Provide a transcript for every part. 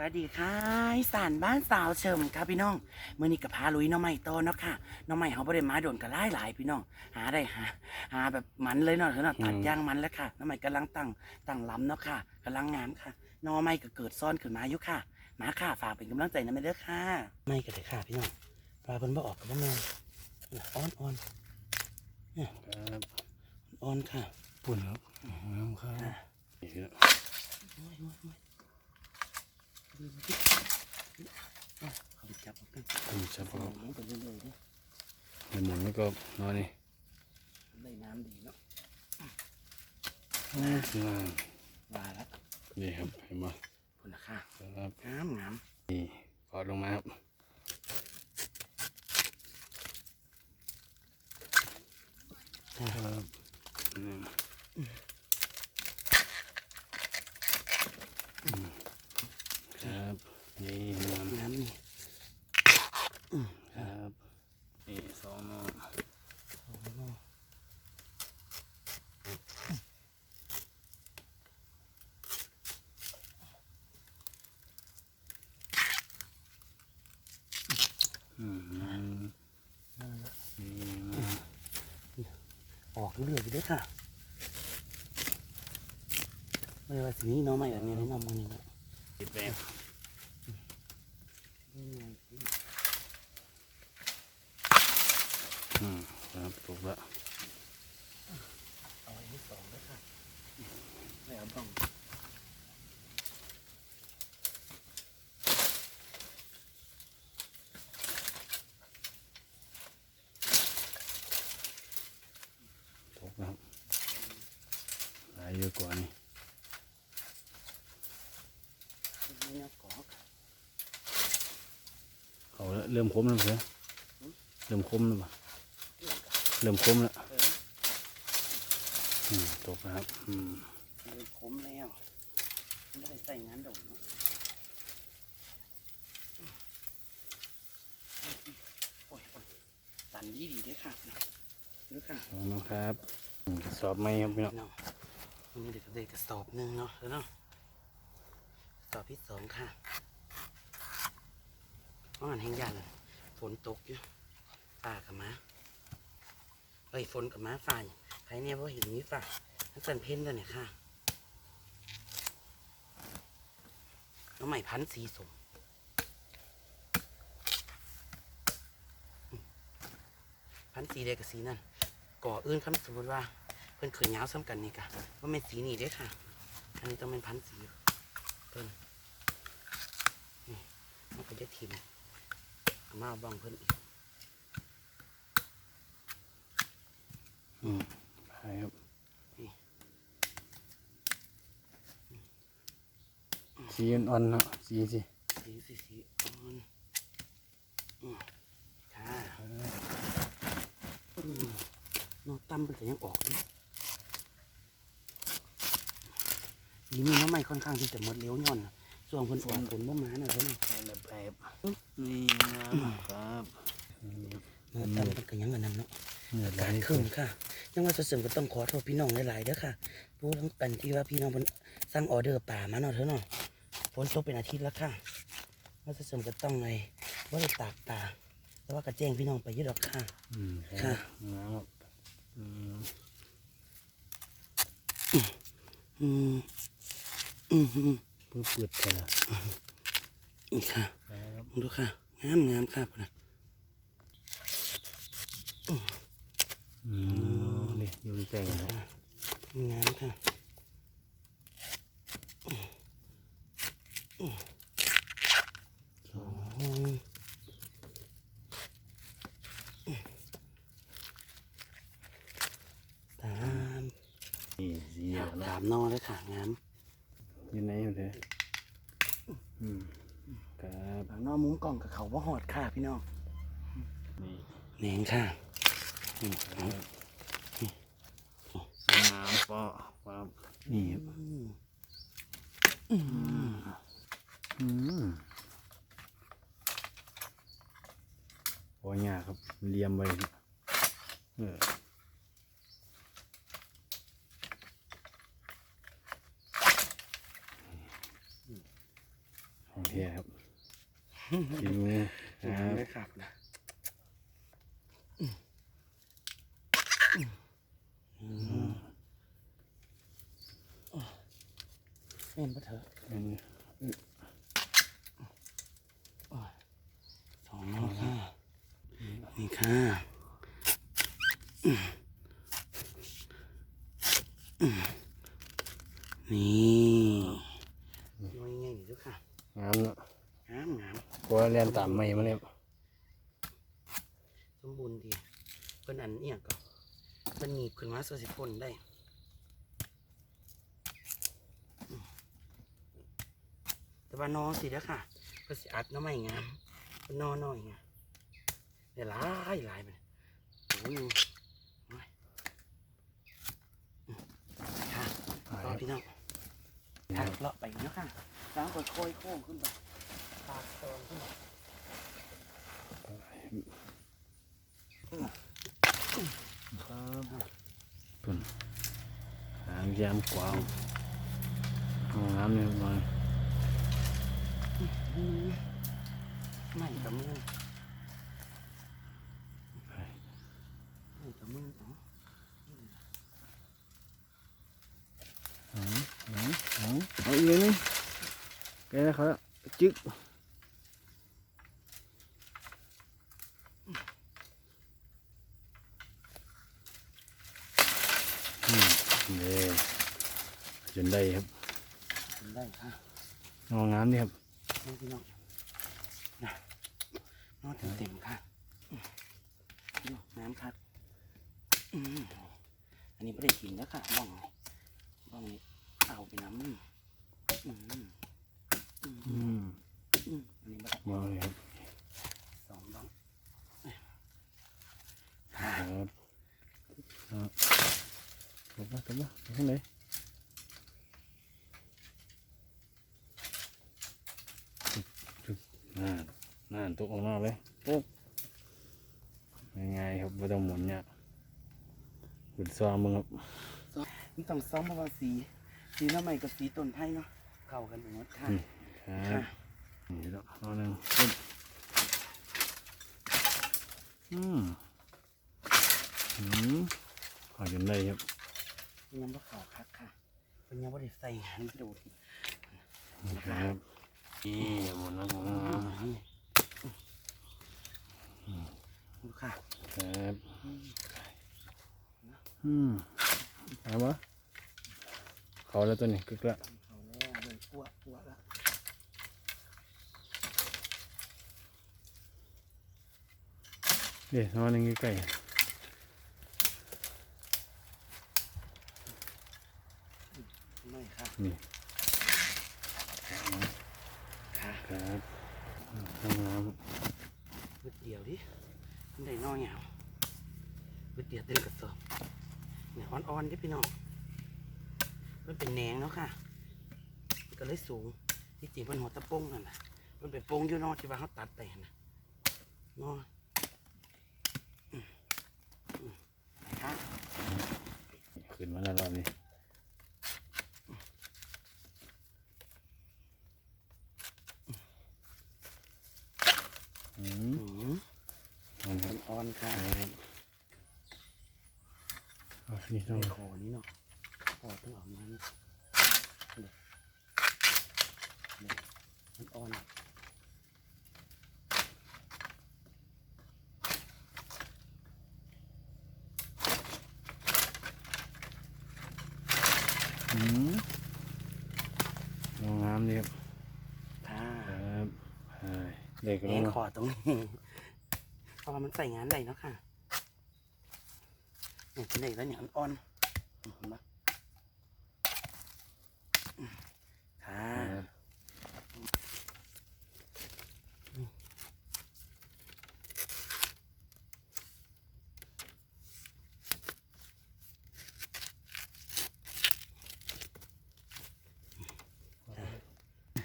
สวัสดีค่ะอีสานบ้านสาวเฉิมครับพี่น้องเมื่อนี้กับพาลุยน้องใหม่โตเนาะค่ะน้องใหม่เขาบริมาโดนกันหลายหลายๆพี่น้อง หาได้หาหาแบบมันเลยเนาะเถอะเนาะตัดอืมย่างมันแล้วค่ะน้องใหม่กำลังตั้งตั้งลำเนาะค่ะกำลังงามค่ะน้องใหม่ก็เกิดซ่อนขึ้นมาอยู่ค่ะมาค่ะฝากเป็นกำลังใจนะไม่เด้อค่ะไม่ก็ได้ค่ะพี่น้องปลาเพิ่นบ่ออกกับบ่แม่นอ่อนอ่อนครับอ่อนค่ะปุ่นครับน้ำข้าวนี่ครับโอ้ยโอ้ยโอ้ยเอาเขาไป จับเอากันจับเอาเอาลงไปเรื่อยๆเด้อในหมุนแล้วก็นอนนี่ได้น้ำดีเนาะงามว่าแล้วนี่ครับเห็นไหมคุณค่ะครับงามงามนี่กอดลงมาครับอืมอืมครับนี่งาม งามนี่ ครับนี่ส องนอนโอ้โหอืมนี่งามออกเรื่อยๆอยู่เด้วยค่ะไม่ว่าสิ่งนี้เน้องใหม่แบบนี้แนะนำมึงนี่นะติดแบบอืม ครับถูกแล้วเอาอันที่สองด้วยค่ะไม่เอาบ้องถูกแล้วหลายเยอะกว่านี่นี่นะกอกเขาแล้วเริ่มคมแล้วเสือเริ่มคมแล้วปะ เริ่มคมแล้วเอออืมถูกแล้วครับอืมเลยคมแล้วไม่ได้ใส่งานดอกเนาะโอ้ยโอ้ยตันดีดีๆด้วยค่ะด้วยค่ะลองนะครับอืมกระสอบไหมครับพี่น้องเนาะวันนี้เด็กก็ได้กระสอบหนึ่งเนาะแล้วเนาะกระสอบที่สองค่ะเพราะมันแห้งยันฝนตกอยู่ป่ากับม้าเอ้ยฝนกับม้าฝ่ายใครเนี่ยเพราะเห็นมีฝ่ายทั้งสันเพ้นตัวเนี่ยค่ะน้องใหม่พันธ์สีสมพันธ์สีเดกับสีนั่นก่ออื่นคำสมมติว่า เพิ่นเคยยาวซ้ำกันนี่กะว่าเป็นสีนี่เด้ค่ะ อันนี้ต้องเป็นพันธ์สีเพิ่นนี่มันก็จะทิมมาเอาบ้องเพิ่นอีก อืม ไปครับสีอ่อนๆเนาะสีสิสีสีสีอ่อนอืมค่ะอืมนอกตั้มเป็นแต่ยังออกเลยดีมีน้ำใหม่ค่อนข้างที่จะหมดเร็วย่อนน่ะส่วนคนออกผลบ่มาน่ะเท่านั้นไปแบบแบบนี่นะครับอืมนอกตั้มเป็นก็ยังอันนั้นเนาะ เหนื่อยหลาการยขึ้นค่ะ ยังว่าจะเสริมก็ต้องขอโทษพี่น้องหลายๆเด้อค่ะรู้ทั้งกันที่ว่าพี่น้องมันสั่งออเดอร์ป่ามาเนาะเถอะเนาะฝนตกเป็นอาทิตย์แล้วค่ะว่าจะเสริมก็ต้องไงว่าจะตากตาแต่ว่าก็แจ้งพี่น้องไปเยอะดอกค่ะอืมค่ะนะครับอืมอืมอืมอืมเพื่อเปิดเถอะนี่ค่ะครับดูค่ะงามงามค่ะพุ่นนะอืม นี่อยู่ใกล้ๆกันเนาะงามค่ะสองสามนี่สีเหลืองแล้วสามนอเลยค่ะงามอยู่ไหนอยู่เถอะอืมครับสามนอมุ้งกล่องกับเขาว่าหอดค่ะพี่น้องนี่แหนงค่ะ นี่ครับน้ำปอครับนี่ครับอืมอืมโอ้ยยากครับเลียมไว้เออหโอเคครับฝีมือครับเลยครับนะเล่นปะเถอะ อันนี้ สองแล้วค่ะ นี่ค่ะนี่น้อยง่ายอยู่ค่ะงามเนาะงามงามกลัวเรียนตามไม่มาเนี่ยสมบูรณ์ดีเพิ่นอันเอียงก็เพิ่นหนีบขึ้นมาเสื้อสิพ่นได้อืมแต่ว่านอสิเด้อค่ะเพิ่นสิอัดน้ำไม่งามเพิ่นนอน้อยไง เดี๋ยวหลายหลายไปโอ้ยโอ้ยอืมค่ะต่อพี่น้องค่ะเลาะไปเนาะค่ะล้างค่อยๆโค้งขึ้นไปปากตอนขึ้นไปครับตุนหางยามกวางเอางามเนี่ยมาไม่กับมือไม่กับมืออ๋อ เอาเอาเอาเอาอีกเลยนี่แกเขา จึ๊กอืมนี่จนได้ครับทำได้ค่ะงองามนี่ครับนี่พี่น้องนะนอนเต็มๆค่ะอืมพี่น้องน้ำครับอืมอันนี้ไม่ได้กินแล้วค่ะบ้องนี่บ้องนี้เอาไปน้ำอืมอืมอืม อืม อืมอันนี้ไม่ได้ มาเลยครับ สองบ้อง ค ค่ะ รับครับตบมาตบมาตบข้างไหนจุ๊บจุ๊บน่านน่านตกออกมาเลยปุ๊บยังไงครับไม่ต้องหมุนเนี่ยขุด ซอมมึงครับนี่ต้องซ้อมเพราะว่าสีสีน้ำใหม่กับสีต้นไผ่เนาะเข้ากันหมดค่ะครัค่ะบนี่แล้วเอาหนึ่งปุ๊บอืมอืมขอจนได้ครับยังบ่เข่าคักค่ะเป็นยังบ่ได้ใส่หันดูดครับนี่หมุนแล้วหมุนแล้วครับดูค่ะครับ อืมเอาวะเขาแล้วตัวนี้กึกละเขาแล้วเลยอ้วกอ้วกแล้วเดี๋ยวนอนนึงใกล้ไม่ค่ะๆนี่ค่ะครับทำงานก๋วยเตี๋ยวดิมันได้น้อยเหงาก๋วยเตี๋ยวเต็มกระสอบเนี่ย อ่อนๆดิพี่น้องมันเป็นแหนงเนาะค่ะมันก็เลยสูงที่จริงมันหัวตะโป้งนั่นแหละมันเป็นโป้งอยู่เนอกที่ว่าเขาตัดไปนะเนาะอืมอืมไหนคะขึ้นมาแล้วรอบนี้อืมอืมเอาครับอ่อนๆค่ะเอา นี่ต้องในคอนี้เนาะคอต้องออกมานี่เด็กเด็กมันอ่อนอืมเอางามดีครับค่ะครับใช่เด็กแหแล้วงเนาะคอตรงนี้เพราะว่ามันใส่งานได้เนาะค่ะ เนี่ยเป็นเด็กแล้วเนี่ยอ่อนๆเห็นปะค่ะ ครับ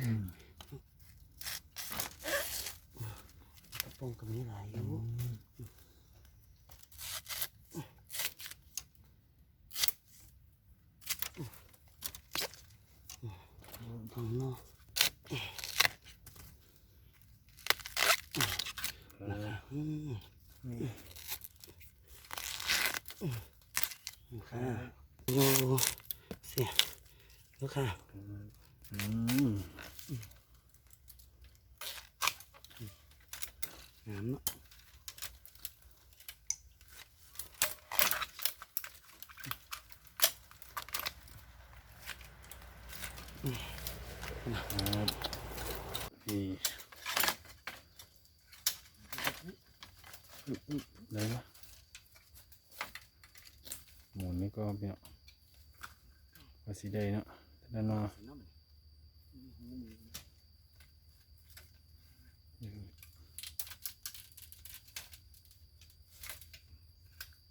อืม กระโปรงก็มีหลายอยู่ตรงเนาะ นี่ ค่ะโอ้เสียลูกค่ะอืมน้ำเนาะ ครับนี่อุ๊ยอุ๊ยได้ปะหมุนนี่ก็เนี่ย สีได้เนาะด้านนอก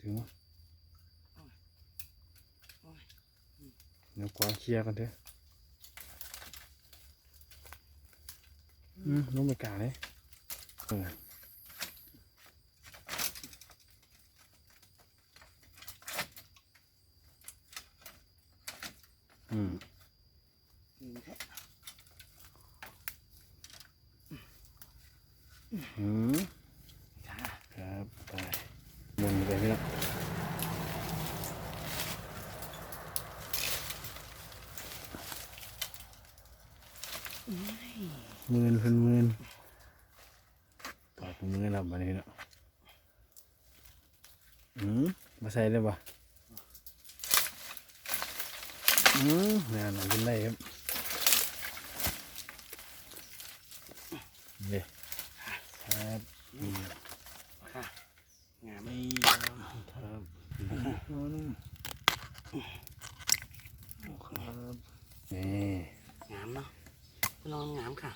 ถึงวะเดี๋ยวกวาเคลียร์กันเถอะอืมลงไปกาเลยเออม อืมค่ะครับไปหมุนไปไม่ละหมื่นเพิ่นหมื่นปากมือเราบันนี้เนาะอืมมาใส่เลยปะอืมงานอะไรกินได้ครับเด้ ครับอืมค่ะงามนี่ครับครับนี่งามเนาะลองงามค่ะ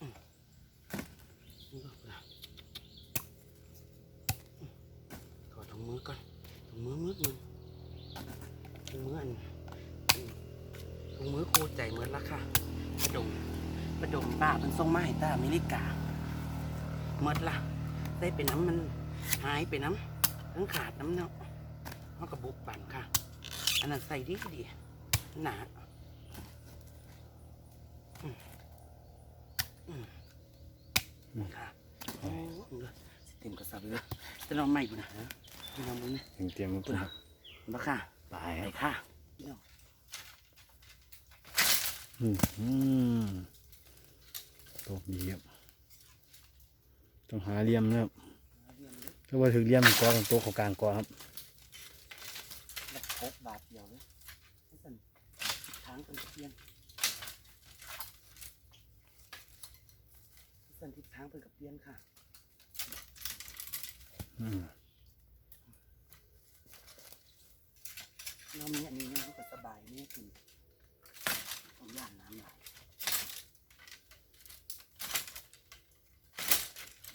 มนี่ก็เปล่าอืมถอดถุงมือก่อนถุงมือมืดมันถุงมืออันถุงมือคใจเหมือนละค่ะประดมประดมป้ามันส่งมาให้ตาอเมริกา เมื่อละได้เป็นน้ำมันหายไปน้ำทั้งขาดน้ำเนาะเขากระบุกปั่นค่ะ อันนั้นใส่ดีดีหนาค่ะโอ้เด้อสิเต็มกระสับเลยจะลองใหม่กูนะฮะพี่น้องมึงถึงเตรียมมาปุ๊บบ้าค่ะตายไปครับค่ะอืมอืมตกดีครับ ต้องหาเหลี่ยมนะครับถ้าว่าถึงเหลี่ยมกอกันโต๊ะเขากลางกอครับแบบพกบาทเดียวเลยให้สั่นทางเป็นเพียนให้สั่นทิศทางเป็นกับเพียนค่ะอืมน้องมีอันนี้เนี่ยก็สบายนี่คือต้องย่านน้ำไหล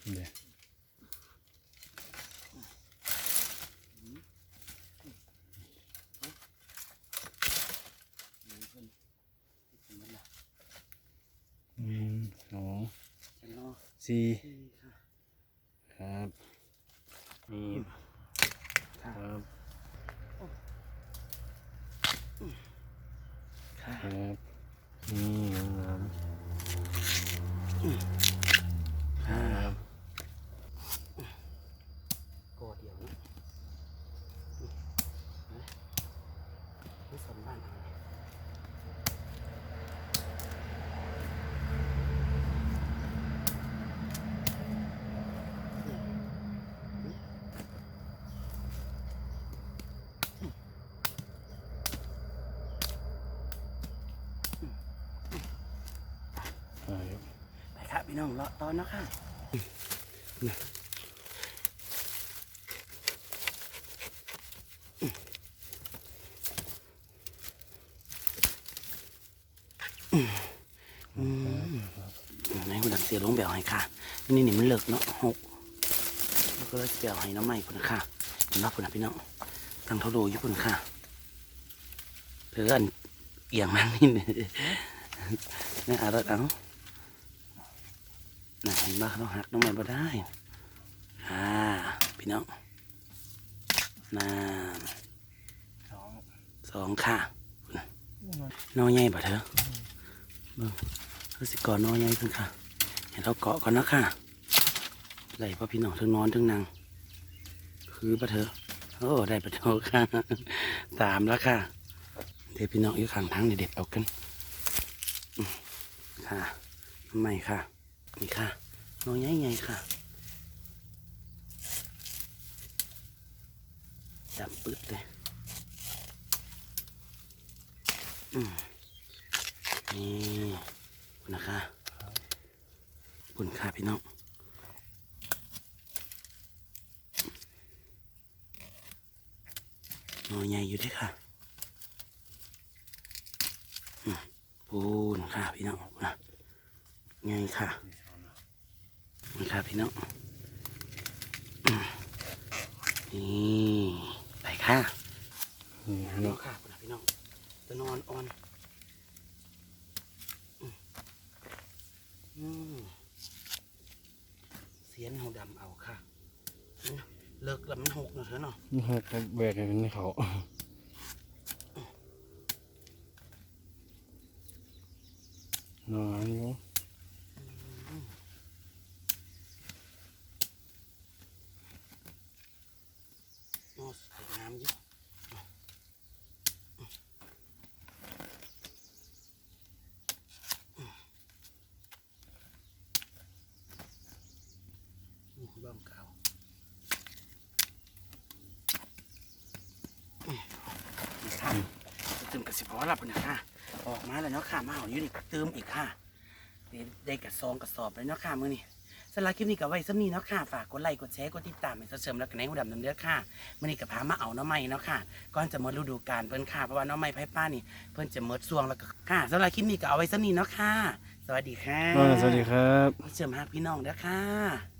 เดี๋ยว นี่เพิ่นสมมติละ อืมสอง จะรอ สี่ ที่ค่ะ ครับนี่ ค่ะ ครับ ค่ะ ครับนี่งาม ค่ะ ครับ กอเดียวนะนี่สมบ้านเอาเนี่ยครับ ไปครับ พี่น้องเลาะตอนนะค่ะในคุณดังเสียลงแบบให้ค่ะนี่นี่มันเลิกเนาะหกแล้วก็เลยเสียให้น้ำใหม่คุณค่ะเห็นว่าคุณนะพี่น้องตั้งเท่าโดอยู่คุณค่ะเพื่อนเอียงมันนี่นี่อารัดเอา นบ้าเราหักน้องใหม่บ่ได้อ่าพี่น้องน่าสองค่ะน้อใหญ่บ่เถอะเบิ่งรู้สิก่อนน้อใหญ่ขึ้นค่ะเห็นเราเกาะก่อนนะค่ะไหลพ่อพี่น้องทั้งนอนทั้งนางคือปะเถอโอ้ได้ปะเถอค่ะสามแล้วค่ะเดี๋ยวพี่น้องอยู่ข้างทางเด็ดเอากันค่ะไม่ค่ะนี่ค่ะ น้องใหญ่ๆค่ะดำปึ๊ดเลยอืมนี่คุณนะคะคุณค่ะพี่น้องหน่อใหญ่อยู่ด้วยค่ะอืมปูนค่ะพี่น้องนะใหญ่ค่ะ นี่ค่ะพี่น้องอืมนี่ไปค่ะนี่พี่น้เนาะองค่ะพี่น้องจะนอนอ่อนอืมอืมเสียนเฮาดำเอาค่ะอืมเลิกแล้วมันหกเนาะเธอเนาะนี่ครับก็แบกให้เป็นเขานอนอยู่ โอ้สวยงามอยู่นี่ บ้ามเก่านี่ค่ะเติมกระสิบพอรับนะค่ะ ออกมาแล้วเนาะค่ะ มาเอาอยู่นี่เติมอีกค่ะได้ได้กระซองกระสอบเลยเนาะค่ะมื้อนี้สำหรับคลิปนี้ก็ไว้ซ้ำนี้เนาะค่ะ ฝากกดไลค์กดแชร์กดติดตามให้เสริมแล้วก็ในหูดำน้ำเด้อค่ะมื้อนี้ก็พามาเอาหน้อไม้เนาะค่ะก่อนจะหมดฤดูกาลเพิ่นค่ะเพราะว่าหน้อไม้ไผ่ป้านี่เพิ่นจะหมดช่วงแล้วก็ค่ะสำหรับคลิปนี้ก็เอาไว้ซ้ำนี้เนาะค่ะ สวัสดีค่ะอ่าสวัสดีครับเสริมหาพี่น้องเด้อค่ะ